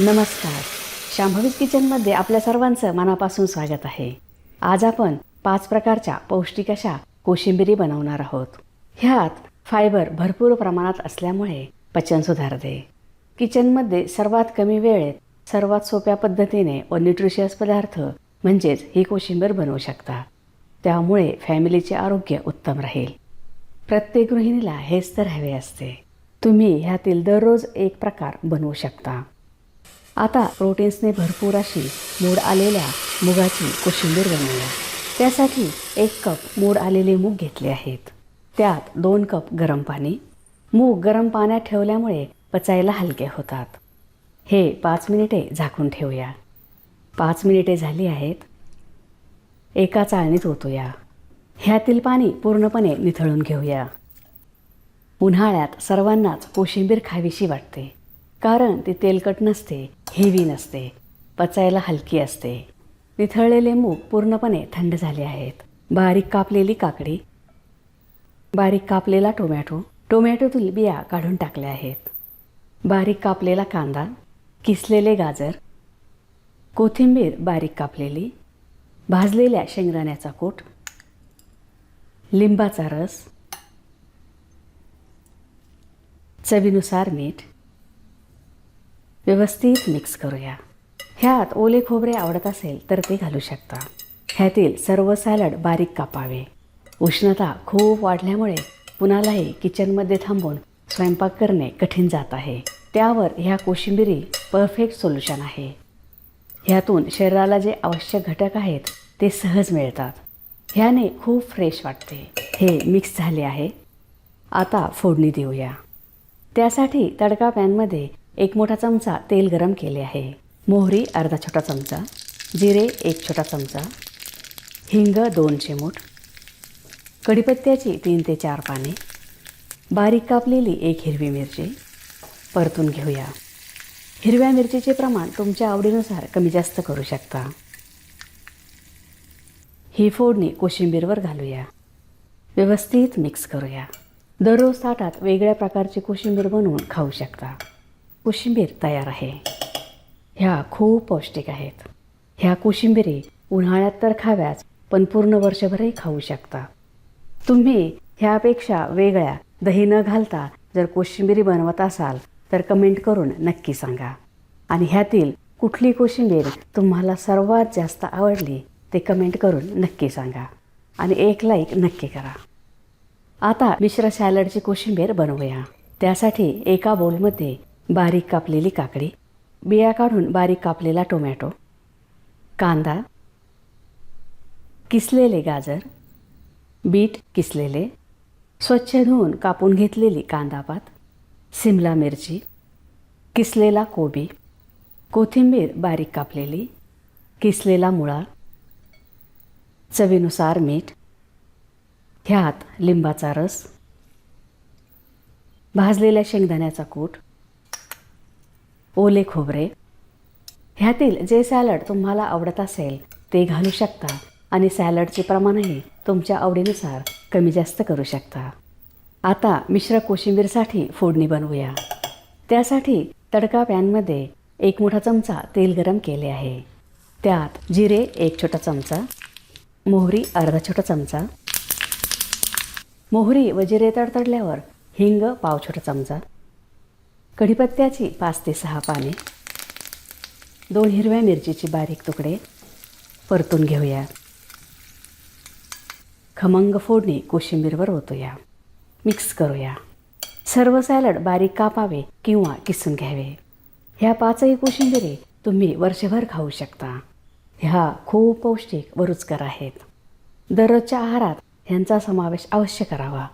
नमस्कार. शांभवीज किचनमध्ये आपल्या सर्वांचं मनापासून स्वागत आहे. आज आपण पाच प्रकारच्या पौष्टिक अशा कोशिंबिरी बनवणार आहोत. ह्यात फायबर भरपूर प्रमाणात असल्यामुळे पचन सुधारते. किचनमध्ये सर्वात कमी वेळेत सर्वात सोप्या पद्धतीने व न्यूट्रिशियस पदार्थ म्हणजेच ही कोशिंबीर बनवू शकता. त्यामुळे फॅमिलीचे आरोग्य उत्तम राहील. प्रत्येक गृहिणीला हेच तर हवे असते. तुम्ही ह्यातील दररोज एक प्रकार बनवू शकता. आता प्रोटीन्सने भरपूर अशी मूड आलेल्या मुगाची कोशिंबीर बनवूया त्यासाठी एक कप मूड आलेले मूग घेतले आहेत. त्यात दोन कप गरम पाणी. मूग गरम पाण्यात ठेवल्यामुळे पचायला हलके होतात. हे पाच मिनिटे झाकून ठेवूया. पाच मिनिटे झाली आहेत. एका चाळणीत ओतूया. ह्यातील पाणी पूर्णपणे निथळून घेऊया. उन्हाळ्यात सर्वांनाच कोशिंबीर खावीशी वाटते कारण ती तेलकट नसते हेवी नसते पचायला हलकी असते. निथळलेले मूग पूर्णपणे थंड झाले आहेत. बारीक कापलेली काकडी बारीक कापलेला टोमॅटो टोमॅटोतील बिया काढून टाकल्या आहेत. बारीक कापलेला कांदा किसलेले गाजर कोथिंबीर बारीक कापलेली भाजलेल्या शेंगदाण्याचा कूट लिंबाचा रस चवीनुसार मीठ व्यवस्थित मिक्स करूया. ह्यात ओले खोबरे आवडत असेल तर ते घालू शकता. ह्यातील सर्व सॅलड बारीक कापावे. उष्णता खूप वाढल्यामुळे कुणालाही किचनमध्ये थांबून स्वयंपाक करणे कठीण जात आहे. त्यावर ह्या कोशिंबिरी परफेक्ट सोल्युशन आहे. ह्यातून शरीराला जे आवश्यक घटक आहेत ते सहज मिळतात. ह्याने खूप फ्रेश वाटते. हे मिक्स झाले आहे. आता फोडणी देऊया. त्यासाठी तडका पॅनमध्ये एक मोठा चमचा तेल गरम केले आहे. मोहरी अर्धा छोटा चमचा जिरे एक छोटा चमचा हिंग दोन चिमूट कढीपत्त्याची तीन ते चार पाने बारीक कापलेली एक हिरवी मिरची. परतून घेऊया. हिरव्या मिरचीचे प्रमाण तुमच्या आवडीनुसार कमी जास्त करू शकता. ही फोडणी कोशिंबीरवर घालूया. व्यवस्थित मिक्स करूया. दररोज ताटात वेगळ्या प्रकारची कोशिंबीर बनवून खाऊ शकता. कोशिंबीर तयार आहे. ह्या खूप पौष्टिक आहेत. ह्या कोशिंबिरी उन्हाळ्यात तर खाव्याच पण पूर्ण वर्षभरही खाऊ शकता. तुम्ही ह्यापेक्षा वेगळ्या दही न घालता जर कोशिंबिरी बनवत असाल तर कमेंट करून नक्की सांगा. आणि ह्यातील कुठली कोशिंबीर तुम्हाला सर्वात जास्त आवडली ते कमेंट करून नक्की सांगा. आणि एक लाईक नक्की करा. आता मिश्र सॅलडची कोशिंबीर बनवूया. त्यासाठी एका बोलमध्ये बारीक कापलेली काकडी बिया काढून बारीक कापलेला टोमॅटो कांदा किसलेले गाजर बीट किसलेले स्वच्छ धुवून कापून घेतलेली कांदापात सिमला मिरची किसलेला कोबी कोथिंबीर बारीक कापलेली किसलेला मुळा चवीनुसार मीठ ह्यात लिंबाचा रस भाजलेल्या शेंगदाण्याचा कूट ओले खोबरे. ह्यातील जे सॅलड तुम्हाला आवडत असेल ते घालू शकता आणि सॅलडचे प्रमाणही तुमच्या आवडीनुसार कमी जास्त करू शकता. आता मिश्र कोशिंबीरसाठी फोडणी बनवूया. त्यासाठी तडका पॅनमध्ये एक मोठा चमचा तेल गरम केले आहे. त्यात जिरे एक छोटा चमचा मोहरी अर्धा छोटा चमचा मोहरी व जिरे तडतडल्यावर हिंग पाव छोटा चमचा कढीपत्त्याची पाच ते सहा पाने. दोन हिरव्या मिरचीचे बारीक तुकडे परतून घेऊया. खमंग फोडणी कोशिंबीरवर ओतूया. मिक्स करूया. सर्व सॅलड बारीक कापावे किंवा किसून घ्यावे. ह्या पाचही कोशिंबिरे तुम्ही वर्षभर खाऊ शकता. ह्या खूप पौष्टिक व रुचकर आहेत. दररोजच्या आहारात ह्यांचा समावेश अवश्य करावा.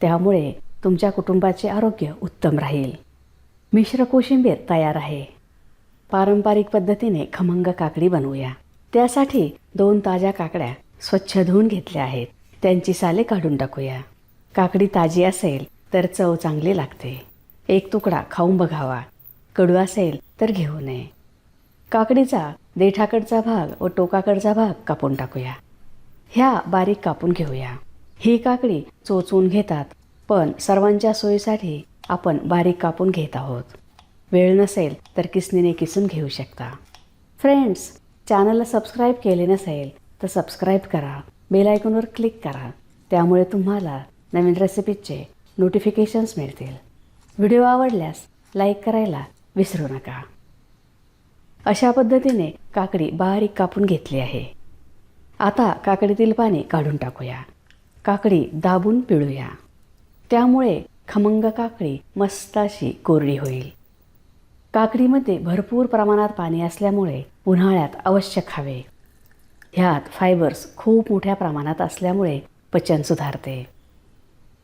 त्यामुळे तुमच्या कुटुंबाचे आरोग्य उत्तम राहील. मिश्र कोशिंबीर तयार आहे. पारंपरिक पद्धतीने खमंग काकडी बनवूया. त्यासाठी दोन ताज्या काकड्या स्वच्छ धुवून घेतल्या आहेत. त्यांची साले काढून टाकूया. काकडी ताजी असेल तर चव चांगली लागते. एक तुकडा खाऊन बघावा. कडू असेल तर घेऊ नये. काकडीचा देठाकडचा भाग व टोकाकडचा भाग कापून टाकूया. ह्या बारीक कापून घेऊया. ही काकडी चोचून घेतात पण सर्वांच्या सोयीसाठी आपण बारीक कापून घेत आहोत. वेळ नसेल तर किसनीने किसून घेऊ शकता. फ्रेंड्स चॅनलला सबस्क्राईब केले नसेल तर सबस्क्राईब करा. बेल आयकॉनवर क्लिक करा. त्यामुळे तुम्हाला नवीन रेसिपीजचे नोटिफिकेशन्स मिळतील. व्हिडिओ आवडल्यास लाईक करायला विसरू नका. अशा पद्धतीने काकडी बारीक कापून घेतली आहे. आता काकडीतील पाणी काढून टाकूया. काकडी दाबून पिळूया. त्यामुळे खमंग काकडी मस्त अशी कोरडी होईल. काकडीमध्ये भरपूर प्रमाणात पाणी असल्यामुळे उन्हाळ्यात अवश्य खावे. ह्यात फायबर्स खूप मोठ्या प्रमाणात असल्यामुळे पचन सुधारते.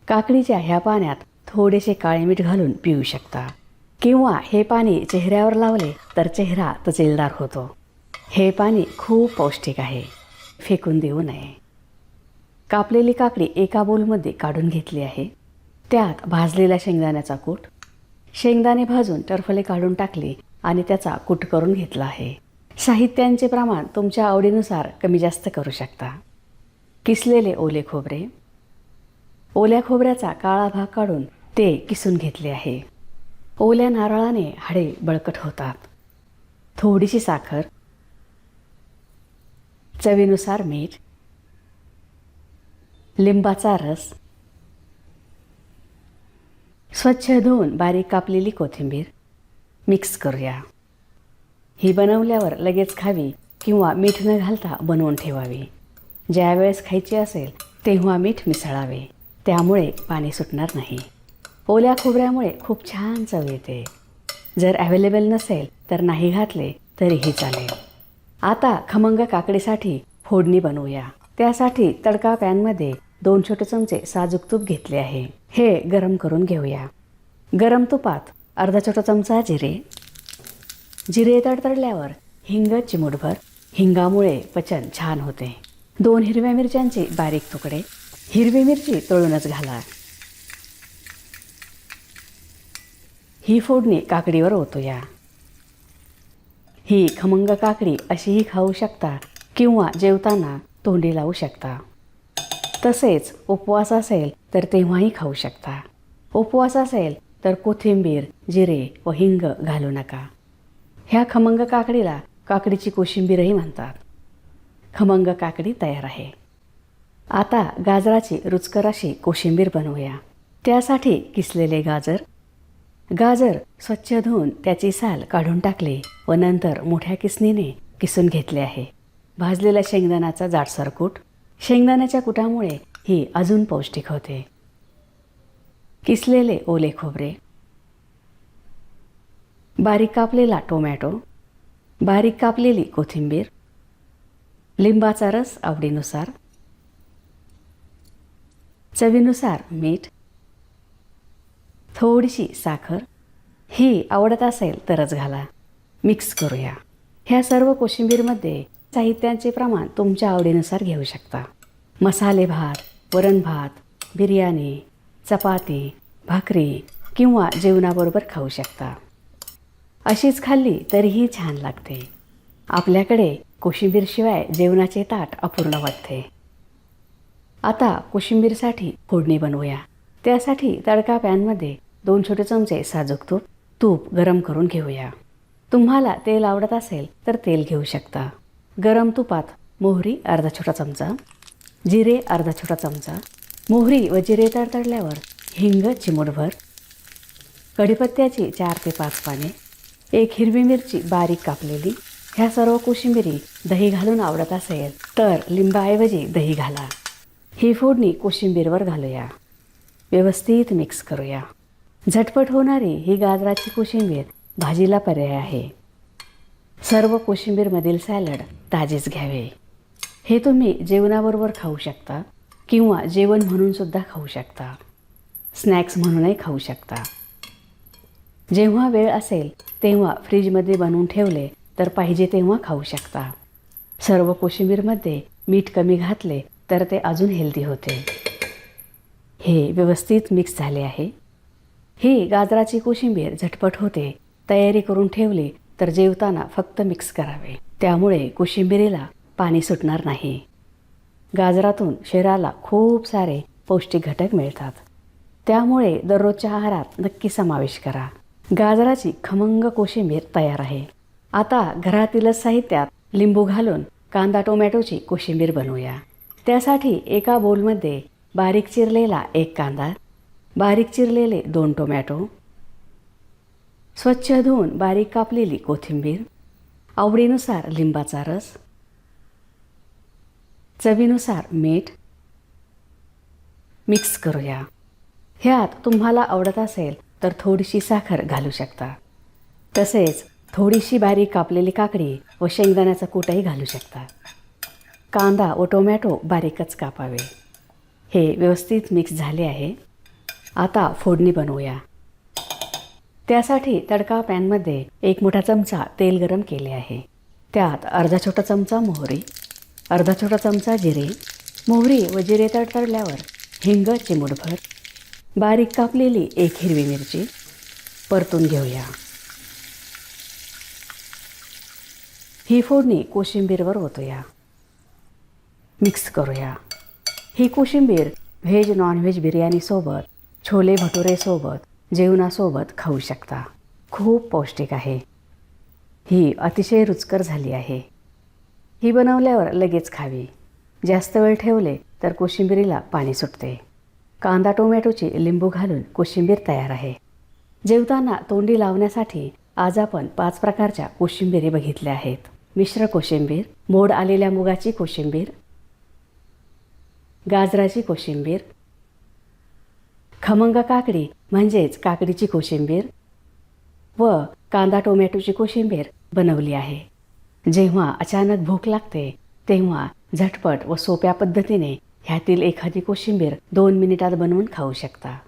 काकडीच्या ह्या पाण्यात थोडेसे काळे मीठ घालून पिऊ शकता. किंवा हे पाणी चेहऱ्यावर लावले तर चेहरा तजेलदार होतो. हे पाणी खूप पौष्टिक आहे. फेकून देऊ नये. कापलेली काकडी एका बोलमध्ये काढून घेतली आहे. त्यात भाजलेला शेंगदाण्याचा कूट. शेंगदाणे भाजून टरफले काढून टाकले आणि त्याचा कूट करून घेतला आहे. साहित्यांचे प्रमाण तुमच्या आवडीनुसार कमी जास्त करू शकता. किसलेले ओले खोबरे. ओल्या खोबऱ्याचा काळा भाग काढून ते किसून घेतले आहे. ओल्या नारळाने हाडे बळकट होतात. थोडीशी साखर. चवीनुसार मीठ. लिंबाचा रस. स्वच्छ धुवून बारीक कापलेली कोथिंबीर. मिक्स करूया. ही बनवल्यावर लगेच खावी किंवा मीठ न घालता बनवून ठेवावी. ज्यावेळेस खायची असेल तेव्हा मीठ मिसळावे. त्यामुळे पाणी सुटणार नाही. ओल्या खोबऱ्यामुळे खूप छान चव येते. जर अवेलेबल नसेल तर नाही घातले तरीही चालेल. आता खमंग काकडीसाठी फोडणी बनवूया. त्यासाठी तडका पॅनमध्ये दोन छोटे चमचे साजूक तूप घेतले आहे. हे गरम करून घेऊया. गरम तुपात अर्धा छोटा चमचा जिरे. जिरे तडतडल्यावर हिंग चिमूटभर. हिंगामुळे पचन छान होते. दोन हिरव्या मिरच्यांचे बारीक तुकडे. हिरवी मिरची तळूनच घाला. ही फोडणी काकडीवर ओतूया. ही खमंग काकडी अशीही खाऊ शकता किंवा जेवताना तोंडी लावू शकता. तसेच उपवास असेल तर तेव्हाही खाऊ शकता. उपवास असेल तर कोथिंबीर जिरे व हिंग घालू नका. ह्या खमंग काकडीला काकडीची कोशिंबीरही म्हणतात. खमंग काकडी तयार आहे. आता गाजराची रुचकर अशी कोशिंबीर बनवूया. त्यासाठी किसलेले गाजर. गाजर स्वच्छ धुवून त्याची साल काढून टाकले व नंतर मोठ्या किसनीने किसून घेतले आहे. भाजलेल्या शेंगदाण्याचा जाडसर कूट शेंगदाण्याच्या कुटामुळे ही अजून पौष्टिक होते. किसलेले ओले खोबरे बारीक कापलेला टोमॅटो बारीक कापलेली कोथिंबीर लिंबाचा रस आवडीनुसार चवीनुसार मीठ थोडीशी साखर ही आवडत असेल तरच घाला. मिक्स करूया. ह्या सर्व कोशिंबीरमध्ये साहित्यांचे प्रमाण तुमच्या आवडीनुसार घेऊ शकता. मसाले भात वरण भात बिर्याणी चपाती भाकरी किंवा जेवणाबरोबर खाऊ शकता. अशीच खाल्ली तरीही छान लागते. आपल्याकडे कोशिंबीरशिवाय जेवणाचे ताट अपूर्ण वाटते. आता कोशिंबीरसाठी फोडणी बनवूया. त्यासाठी तडका पॅनमध्ये दोन छोटे चमचे साजूक तूप तूप गरम करून घेऊया. तुम्हाला तेल आवडत असेल तर तेल घेऊ शकता. गरम तुपात मोहरी अर्धा छोटा चमचा जिरे अर्धा छोटा चमचा मोहरी व जिरे तडतडल्यावर हिंग चिमूटभर कढीपत्त्याची चार ते पाच पाने एक हिरवी मिरची बारीक कापलेली ह्या सर्व कोशिंबिरी दही घालून आवडत असेल तर लिंबाऐवजी दही घाला. ही फोडणी कोशिंबीरवर घालूया. व्यवस्थित मिक्स करूया. झटपट होणारी ही गाजराची कोशिंबीर भाजीला पर्याय आहे. सर्व कोशिंबीरमधील सॅलड ताजेच घ्यावे. हे तुम्ही जेवणाबरोबर खाऊ शकता किंवा जेवण म्हणून सुद्धा खाऊ शकता. स्नॅक्स म्हणूनही खाऊ शकता. जेव्हा वेळ असेल तेव्हा फ्रीजमध्ये बनवून ठेवले तर पाहिजे तेव्हा खाऊ शकता. सर्व कोशिंबीरमध्ये मीठ कमी घातले तर ते अजून हेल्दी होते. हे व्यवस्थित मिक्स झाले आहे. ही गाजराची कोशिंबीर झटपट होते तयारी करून ठेवली तर जेवताना फक्त मिक्स करावे. त्यामुळे कोशिंबिरीला पाणी सुटणार नाही. गाजरातून शरीराला खूप सारे पौष्टिक घटक मिळतात. त्यामुळे दररोजच्या आहारात नक्की समावेश करा. गाजराची खमंग कोशिंबीर तयार आहे. आता घरातीलच साहित्यात लिंबू घालून कांदा टोमॅटोची कोशिंबीर बनवूया. त्यासाठी एका बोलमध्ये बारीक चिरलेला एक कांदा बारीक चिरलेले दोन टोमॅटो स्वच्छ धुवून बारीक कापलेली कोथिंबीर आवडीनुसार लिंबाचा रस चवीनुसार मीठ मिक्स करूया. ह्यात तुम्हाला आवडत असेल तर थोडीशी साखर घालू शकता. तसेच थोडीशी बारीक कापलेली काकडी व शेंगदाण्याचा कूटही घालू शकता. कांदा व टोमॅटो बारीकच कापावे. हे व्यवस्थित मिक्स झाले आहे. आता फोडणी बनवूया. त्यासाठी तडका पॅनमध्ये एक मोठा चमचा तेल गरम केले आहे. त्यात अर्धा छोटा चमचा मोहरी अर्धा छोटा चमचा जिरे मोहरी व जिरे तडतडल्यावर हिंग चिमूटभर बारीक कापलेली एक हिरवी मिरची परतून घेऊया. ही फोडणी कोशिंबीरवर ओतूया. मिक्स करूया. ही कोशिंबीर व्हेज नॉनव्हेज बिर्याणीसोबत छोले भटुरेसोबत जेवणासोबत खाऊ शकता. खूप पौष्टिक आहे. ही अतिशय रुचकर झाली आहे. ही बनवल्यावर लगेच खावी. जास्त वेळ ठेवले तर कोशिंबिरीला पाणी सुटते. कांदा टोमॅटोची लिंबू घालून कोशिंबीर तयार आहे. जेवताना तोंडी लावण्यासाठी आज आपण पाच प्रकारच्या कोशिंबिरी बघितल्या आहेत. मिश्र कोशिंबीर मोड आलेल्या मुगाची कोशिंबीर गाजराची कोशिंबीर खमंग काकडी म्हणजेच काकडीची कोशिंबीर व कांदा टोमॅटोची कोशिंबीर बनवली आहे. जेव्हा अचानक भूक लागते तेव्हा झटपट व सोप्या पद्धतीने ह्यातील एखादी कोशिंबीर दोन मिनिटात बनवून खाऊ शकता.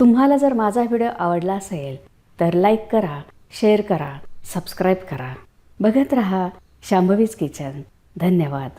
तुम्हाला जर माझा व्हिडिओ आवडला असेल तर लाईक करा शेअर करा सबस्क्राईब करा. बघत रहा शांभवीज किचन. धन्यवाद.